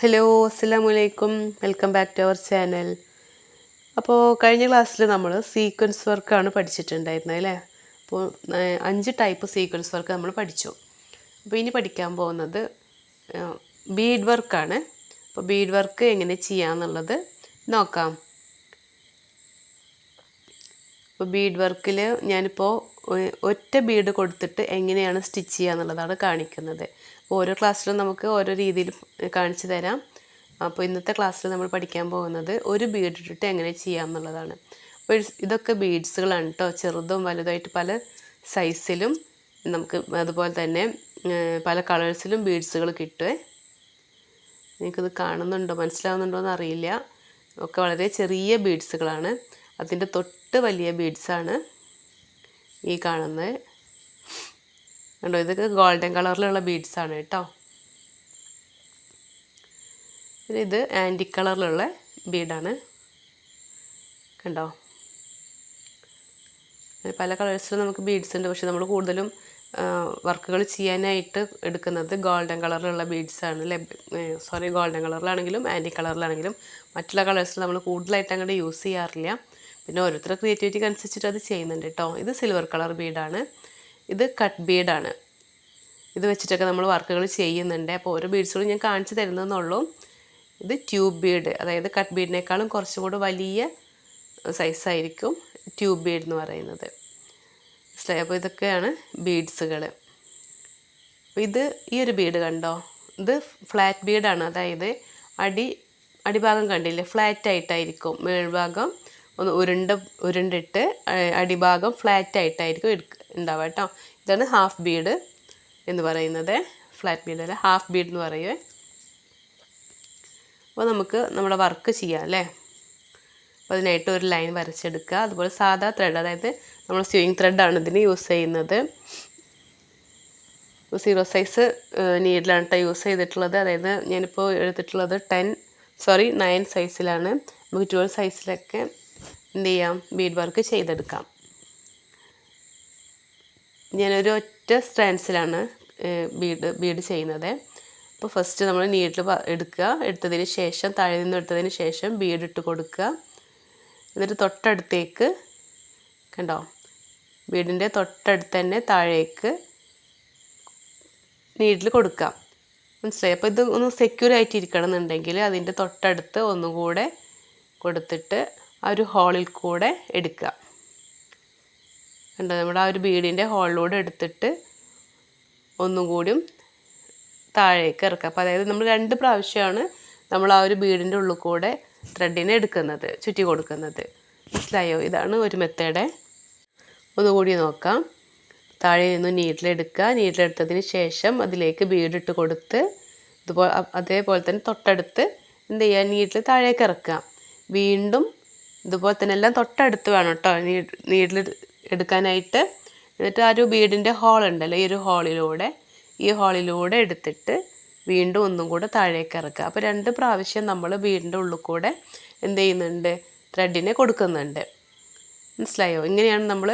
Hello അസ്സാമലൈക്കും welcome back to our channel അപ്പോൾ കഴിഞ്ഞ ക്ലാസ്സിൽ നമ്മൾ സീക്വൻസ് വർക്കാണ് പഠിച്ചിട്ടുണ്ടായിരുന്നത് അല്ലേ? അപ്പോൾ അഞ്ച് ടൈപ്പ് സീക്വൻസ് വർക്ക് നമ്മൾ പഠിച്ചു. അപ്പോൾ ഇനി പഠിക്കാൻ പോകുന്നത് ബീഡ് വർക്കാണ് അപ്പോൾ ബീഡ് വർക്ക് എങ്ങനെ ചെയ്യാമെന്നുള്ളത് നോക്കാം. അപ്പോൾ ബീഡ് വർക്കിൽ ഞാനിപ്പോൾ ഒറ്റ ബീഡ് കൊടുത്തിട്ട് എങ്ങനെയാണ് സ്റ്റിച്ച് ചെയ്യുക എന്നുള്ളതാണ് കാണിക്കുന്നത്. ഓരോ ക്ലാസ്സിലും നമുക്ക് ഓരോ രീതിയിൽ കാണിച്ചു തരാം. അപ്പോൾ ഇന്നത്തെ ക്ലാസ്സിൽ നമ്മൾ പഠിക്കാൻ പോകുന്നത് ഒരു ബീഡ് ഇട്ടിട്ട് എങ്ങനെ ചെയ്യാം എന്നുള്ളതാണ്. അപ്പോൾ ഇത് ഇതൊക്കെ ബീഡ്സുകളാണ് കേട്ടോ ചെറുതും വലുതായിട്ട് പല സൈസിലും നമുക്ക് അതുപോലെ തന്നെ പല കളേഴ്സിലും ബീഡ്സുകൾ കിട്ടുമേ നിങ്ങൾക്കിത് കാണുന്നുണ്ടോ? മനസ്സിലാവുന്നുണ്ടോ എന്ന് അറിയില്ല ഒക്കെ വളരെ ചെറിയ ബീഡ്സുകളാണ്. അതിന്റെ തൊട്ട് വലിയ ബീഡ്സാണ്. ഈ കാണുന്നത്. കണ്ടോ ഇതൊക്കെ ഗോൾഡൻ കളറിലുള്ള ബീഡ്സാണ് കേട്ടോ. പിന്നെ ഇത് ആന്റി കളറിലുള്ള ബീഡാണ് കണ്ടോ? പല കളേഴ്സിലും നമുക്ക് ബീഡ്സ് ഉണ്ട്. പക്ഷെ നമ്മൾ കൂടുതലും വർക്കുകൾ ചെയ്യാനായിട്ട് എടുക്കുന്നത് ഗോൾഡൻ കളറിലുള്ള ബീഡ്സാണ് ആണ് സോറി ഗോൾഡൻ കളറിലാണെങ്കിലും ആന്റി കളറിലാണെങ്കിലും മറ്റുള്ള കളേഴ്സിൽ നമ്മൾ കൂടുതലായിട്ട് അങ്ങോട്ട് യൂസ് ചെയ്യാറില്ല. പിന്നെ ഓരോരുത്തരുടെ ക്രിയേറ്റിവിറ്റിക്ക് അനുസരിച്ചിട്ട് അത് ചെയ്യുന്നുണ്ട് കേട്ടോ ഇത് സിൽവർ കളർ ബീഡാണ് ഇത് കട്ട് ബീഡാണ് ഇത് വെച്ചിട്ടൊക്കെ നമ്മൾ വർക്കുകൾ ചെയ്യുന്നുണ്ട്. അപ്പോൾ ഓരോ ബീഡ്സുകളും ഞാൻ കാണിച്ചു തരുന്നതെന്നുള്ളൂ. ഇത് ട്യൂബ് ബീഡ് അതായത് കട്ട് ബീഡിനേക്കാളും കുറച്ചും കൂടെ വലിയ സൈസായിരിക്കും ട്യൂബ് ബീഡ് എന്ന് പറയുന്നത്. മനസ്സിലായി? അപ്പോൾ ഇതൊക്കെയാണ് ബീഡ്സുകൾ ഇത് ഈ ഒരു ബീഡ് കണ്ടോ? ഇത് ഫ്ലാറ്റ് ബീഡാണ് അതായത് അടി അടിഭാഗം കണ്ടില്ലേ? ഫ്ലാറ്റ് ആയിട്ടായിരിക്കും മേൽഭാഗം. ഒന്ന് ഉരുണ്ട ഉരുണ്ടിട്ട് അടിഭാഗം ഫ്ലാറ്റ് ആയിട്ടായിരിക്കും ഉണ്ടാവുക കേട്ടോ. ഇതാണ് ഹാഫ് ബീഡ് എന്ന് പറയുന്നത്. ഫ്ലാറ്റ് ബീഡ് അല്ല ഹാഫ് ബീഡ് എന്ന് പറയുക. അപ്പോൾ നമുക്ക് നമ്മുടെ വർക്ക് ചെയ്യാം അല്ലേ? അപ്പോൾ അതിനായിട്ട് ഒരു ലൈൻ വരച്ചെടുക്കുക. അതുപോലെ സാധാ ത്രെഡ് അതായത് നമ്മൾ സ്യൂയിങ് ത്രെഡാണ് ഇതിന് യൂസ് ചെയ്യുന്നത്. സീറോ സൈസ് നീഡിലാണ് കേട്ടോ യൂസ് ചെയ്തിട്ടുള്ളത്. അതായത് ഞാനിപ്പോൾ എടുത്തിട്ടുള്ളത് ടെൻ സോറി നയൻ സൈസിലാണ് നമുക്ക് ട്വൽവ് സൈസിലൊക്കെ എന്ത് ചെയ്യാം? ബീഡ് വർക്ക് ചെയ്തെടുക്കാം. ഞാനൊരു ഒറ്റ സ്റ്റാൻസിലാണ് ബീഡ് ബീഡ് ചെയ്യുന്നത്. അപ്പോൾ ഫസ്റ്റ് നമ്മൾ നീഡിൽ എടുക്കുക. എടുത്തതിന് ശേഷം താഴെ നിന്ന് എടുത്തതിന് ശേഷം ബീഡ് ഇട്ട് കൊടുക്കുക. എന്നിട്ട് തൊട്ടടുത്തേക്ക് കണ്ടോ? ബീഡിന്റെ തൊട്ടടുത്ത് തന്നെ താഴേക്ക് നീഡിൽ കൊടുക്കാം. മനസ്സിലായി? അപ്പോൾ ഇത് ഒന്ന് സെക്യൂർ ആയിട്ട് ഇരിക്കണം എന്നുണ്ടെങ്കിൽ അതിന്റെ തൊട്ടടുത്ത് ഒന്നുകൂടെ കൊടുത്തിട്ട് ആ ഒരു ഹോളിൽ കൂടെ എടുക്കുക. കണ്ടോ? നമ്മുടെ ആ ഒരു ബീഡിന്റെ ഹോളിലൂടെ എടുത്തിട്ട് ഒന്നും കൂടിയും താഴേക്ക് ഇറക്കുക. അപ്പോൾ അതായത് നമ്മൾ രണ്ട് പ്രാവശ്യമാണ് നമ്മൾ ആ ഒരു ബീഡിന്റെ ഉള്ളിൽ കൂടെ ത്രെഡിനെ എടുക്കുന്നത് ചുറ്റി കൊടുക്കുന്നത്. മനസ്സിലായോ? ഇതാണ് ഒരു മെത്തേഡ് ഒന്നുകൂടി നോക്കാം. താഴെ നിന്ന് നീറ്റിലെടുക്കുക നീറ്റിലെടുത്തതിന് ശേഷം അതിലേക്ക് ബീഡിട്ട് കൊടുത്ത് ഇതുപോലെ അതേപോലെ തന്നെ തൊട്ടടുത്ത് എന്ത് ചെയ്യുക? നീറ്റിൽ താഴേക്ക് ഇറക്കുക. വീണ്ടും ഇതുപോലെ തന്നെ എല്ലാം തൊട്ടടുത്ത് വേണം കേട്ടോ നീഡിൽ എടുക്കാനായിട്ട്. എന്നിട്ട് ആ ഒരു ബീഡിന്റെ ഹോൾ ഉണ്ടല്ലോ ഈ ഒരു ഹോളിലൂടെ ഈ ഹോളിലൂടെ എടുത്തിട്ട് വീണ്ടും ഒന്നും കൂടെ താഴേക്ക് ഇറക്കുക. അപ്പോൾ രണ്ട് പ്രാവശ്യം നമ്മൾ ബീഡിന്റെ ഉള്ളിൽ കൂടെ എന്ത് ചെയ്യുന്നുണ്ട്? ത്രെഡിനെ കൊടുക്കുന്നുണ്ട്. മനസ്സിലായോ? ഇങ്ങനെയാണ് നമ്മൾ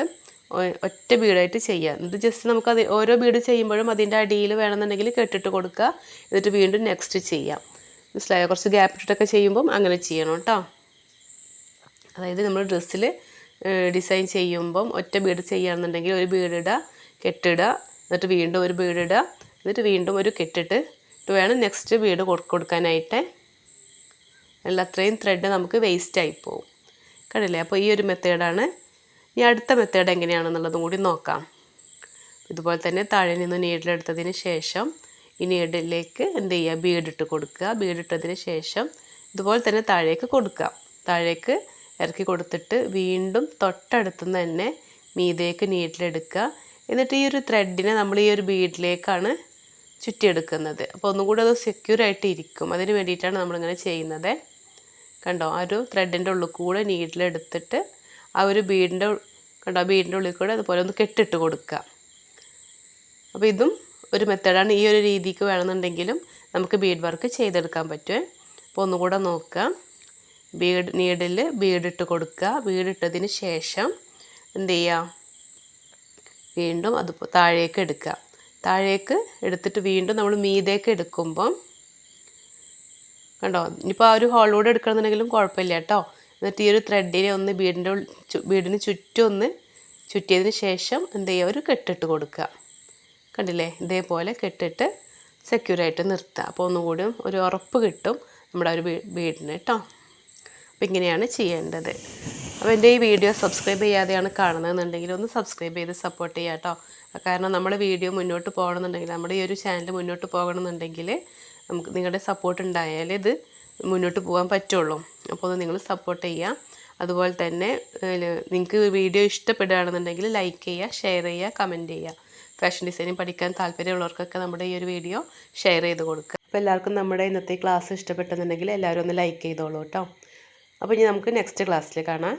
ഒറ്റ ബീഡായിട്ട് ചെയ്യുക. എന്നിട്ട് ജസ്റ്റ് നമുക്ക് അത് ഓരോ ബീഡ് ചെയ്യുമ്പോഴും അതിന്റെ അടിയിൽ വേണമെന്നുണ്ടെങ്കിൽ കെട്ടിട്ട് കൊടുക്കുക. എന്നിട്ട് വീണ്ടും നെക്സ്റ്റ് ചെയ്യാം. മനസ്സിലായോ? കുറച്ച് ഗ്യാപ്പ് ചെയ്യുമ്പം അങ്ങനെ ചെയ്യണം കേട്ടോ അതായത് നമ്മൾ ഡ്രസ്സിൽ ഡിസൈൻ ചെയ്യുമ്പം ഒറ്റ ബീഡ് ചെയ്യുകയാണെന്നുണ്ടെങ്കിൽ ഒരു ബീഡിടുക കെട്ടിടുക എന്നിട്ട് വീണ്ടും ഒരു ബീഡിടുക എന്നിട്ട് വീണ്ടും ഒരു കെട്ടിട്ട് വേണം നെക്സ്റ്റ് ബീഡ് കൊടുക്കാനായിട്ട്. അല്ല അത്രയും ത്രെഡ് നമുക്ക് വേസ്റ്റായി പോകും കണ്ടില്ലേ? അപ്പോൾ ഈ ഒരു മെത്തേഡാണ്. ഇനി അടുത്ത മെത്തേഡ് എങ്ങനെയാണെന്നുള്ളതും കൂടി നോക്കാം. ഇതുപോലെ തന്നെ താഴെ നിന്ന് നീഡിലെടുത്തതിന് ശേഷം ഈ നീഡിലേക്ക് എന്ത് ചെയ്യുക? ബീഡിട്ട് കൊടുക്കുക. ബീഡിട്ടതിന് ശേഷം ഇതുപോലെ തന്നെ താഴേക്ക് കൊടുക്കുക. താഴേക്ക് ഇറക്കി കൊടുത്തിട്ട് വീണ്ടും തൊട്ടടുത്തുനിന്ന് തന്നെ മീതേക്ക് നീട്ടിലെടുക്കുക. എന്നിട്ട് ഈ ഒരു ത്രെഡിനെ നമ്മൾ ഈ ഒരു ബീഡിലേക്കാണ് ചുറ്റിയെടുക്കുന്നത്. അപ്പോൾ ഒന്നും കൂടി അത് സെക്യൂർ ആയിട്ട് ഇരിക്കും. അതിന് വേണ്ടിയിട്ടാണ് നമ്മളിങ്ങനെ ചെയ്യുന്നത്. കണ്ടോ? ആ ഒരു ത്രെഡിന്റെ ഉള്ളിൽ കൂടെ നീഡിലെടുത്തിട്ട് ആ ഒരു ബീഡിന്റെ കണ്ടോ? ബീഡിന്റെ ഉള്ളിൽ കൂടെ അതുപോലെ ഒന്ന് കെട്ടിട്ട് കൊടുക്കുക. അപ്പോൾ ഇതും ഒരു മെത്തേഡാണ്. ഈ ഒരു രീതിക്ക് വേണമെന്നുണ്ടെങ്കിലും നമുക്ക് ബീഡ് വർക്ക് ചെയ്തെടുക്കാൻ പറ്റുമേ അപ്പോൾ ഒന്നുകൂടെ നോക്കുക. ബീഡ് നീഡിൽ ബീഡിട്ട് കൊടുക്കുക. ബീഡിട്ടതിന് ശേഷം എന്ത് ചെയ്യുക? വീണ്ടും അത് താഴേക്ക് എടുക്കുക. താഴേക്ക് എടുത്തിട്ട് വീണ്ടും നമ്മൾ മീതേക്ക് എടുക്കുമ്പം കണ്ടോ? ഇനിയിപ്പോൾ ആ ഒരു ഹോളിലൂടെ എടുക്കണമെന്നുണ്ടെങ്കിലും കുഴപ്പമില്ല കേട്ടോ. എന്നിട്ട് ഈ ഒരു ത്രെഡിനെ ഒന്ന് ബീഡിന്റെ വീടിന് ചുറ്റും ഒന്ന് ചുറ്റിയതിന് ശേഷം എന്ത് ചെയ്യുക? ഒരു കെട്ടിട്ട് കൊടുക്കുക. കണ്ടില്ലേ? ഇതേപോലെ കെട്ടിട്ട് സെക്യൂർ ആയിട്ട് നിർത്തുക. അപ്പോൾ ഒന്നുകൂടി ഒരു ഉറപ്പ് കിട്ടും നമ്മുടെ ഒരു ബീഡിന് കേട്ടോ. അപ്പോൾ ഇങ്ങനെയാണ് ചെയ്യേണ്ടത്. അപ്പോൾ എന്റെ ഈ വീഡിയോ സബ്സ്ക്രൈബ് ചെയ്യാതെയാണ് കാണുന്നതെന്നുണ്ടെങ്കിൽ ഒന്ന് സബ്സ്ക്രൈബ് ചെയ്ത് സപ്പോർട്ട് ചെയ്യുക കേട്ടോ കാരണം നമ്മുടെ വീഡിയോ മുന്നോട്ട് പോകണമെന്നുണ്ടെങ്കിൽ നമ്മുടെ ഈ ഒരു ചാനൽ മുന്നോട്ട് പോകണമെന്നുണ്ടെങ്കിൽ നമുക്ക് നിങ്ങളുടെ സപ്പോർട്ട് ഉണ്ടായാലേ ഇത് മുന്നോട്ട് പോകാൻ പറ്റുള്ളൂ. അപ്പോൾ ഒന്ന് നിങ്ങൾ സപ്പോർട്ട് ചെയ്യുക അതുപോലെ തന്നെ നിങ്ങൾക്ക് വീഡിയോ ഇഷ്ടപ്പെടുകയാണെന്നുണ്ടെങ്കിൽ ലൈക്ക് ചെയ്യുക ഷെയർ ചെയ്യുക കമന്റ് ചെയ്യുക ഫാഷൻ ഡിസൈനിങ് പഠിക്കാൻ താല്പര്യമുള്ളവർക്കൊക്കെ നമ്മുടെ ഈ ഒരു വീഡിയോ ഷെയർ ചെയ്ത് കൊടുക്കുക. അപ്പോൾ എല്ലാവർക്കും നമ്മുടെ ഇന്നത്തെ ക്ലാസ് ഇഷ്ടപ്പെട്ടെന്നുണ്ടെങ്കിൽ എല്ലാവരും ഒന്ന് ലൈക്ക് ചെയ്തോളൂ കേട്ടോ അപ്പോൾ ഇനി നമുക്ക് നെക്സ്റ്റ് ക്ലാസ്സിൽ കാണാം.